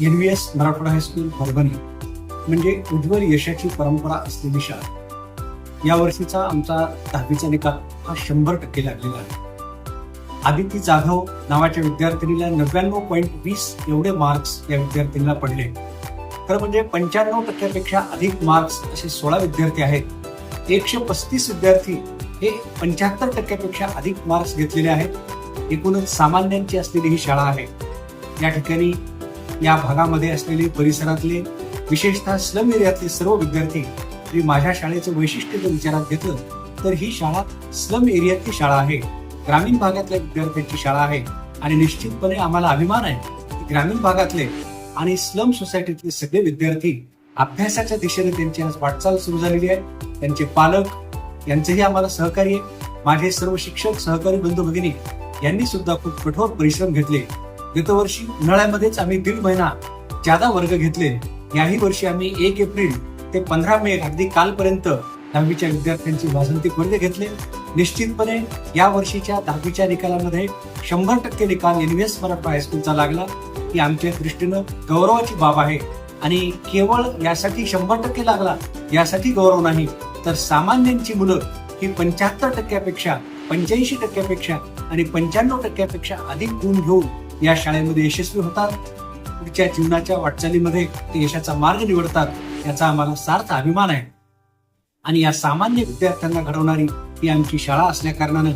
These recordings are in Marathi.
N V S Marathwada high school Parbhani म्हणजे उज्ज्वल यशाची परंपरा असलेली शाळा. या वर्षीचा आमचा दहावीचा निकाल हा शंभर टक्के लागलेला आहे. आदिती जाधव नावाच्या विद्यार्थिनीला नव्याण्णव पॉईंट वीस एवढे मार्क्स या विद्यार्थिनीला पडले. खरं म्हणजे पंच्याण्णव टक्क्यापेक्षा अधिक मार्क्स असे सोळा विद्यार्थी आहेत. एकशे पस्तीस विद्यार्थी हे पंच्याहत्तर टक्क्यापेक्षा अधिक मार्क्स घेतलेले आहेत. एकूणच सामान्यांची असलेली ही शाळा आहे. या ठिकाणी या भागामध्ये असलेले परिसरातले विशेषतः स्लम एरियातले सर्व विद्यार्थी मी माझ्या शाळेचं वैशिष्ट्य जर विचारात घेतलं तर ही शाळा स्लम एरियातली शाळा आहे. ग्रामीण भागातल्या विद्यार्थ्यांची शाळा आहे आणि निश्चितपणे आम्हाला अभिमान आहे की ग्रामीण भागातले आणि स्लम सोसायटीतले सगळे विद्यार्थी अभ्यासाच्या दिशेने त्यांची आज वाटचाल सुरू झालेली आहे. त्यांचे पालक यांचेही आम्हाला सहकार्य आहे. माझे सर्व शिक्षक सहकारी बंधू भगिनी यांनी सुद्धा खूप कठोर परिश्रम घेतले. गतवर्षी उन्हाळ्यामध्येच आम्ही दीड महिना जादा वर्ग घेतले याही वर्षी आम्ही एक एप्रिल ते पंधरा मे अगदी कालपर्यंत दहावीच्या विद्यार्थ्यांचे वासंतिक वर्ग घेतले. निश्चितपणे या वर्षीच्या दहावीच्या निकालामध्ये शंभर टक्के निकाल एनव्हीएस मराठा हायस्कूलचा लागला. ही आमच्या दृष्टीनं गौरवाची बाब आहे. आणि केवळ यासाठी शंभर टक्के लागला यासाठी गौरव नाही तर सामान्यांची मुलं ही पंच्याहत्तर टक्क्यापेक्षा पंच्याऐंशी टक्क्यापेक्षा आणि पंच्याण्णव टक्क्यापेक्षा अधिक गुण घेऊन या शाळेमध्ये यशस्वी होतात. पुढच्या जीवनाच्या वाटचालीमध्ये ते यशाचा मार्ग निवडतात याचा आम्हाला सार्थ अभिमान आहे. आणि या सामान्य विद्यार्थ्यांना घडवणारी ही आमची शाळा असल्या कारणानं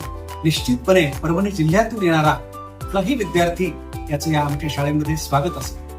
निश्चितपणे परभणी जिल्ह्यातून येणारा कुठलाही विद्यार्थी याचं या आमच्या शाळेमध्ये स्वागत असेल.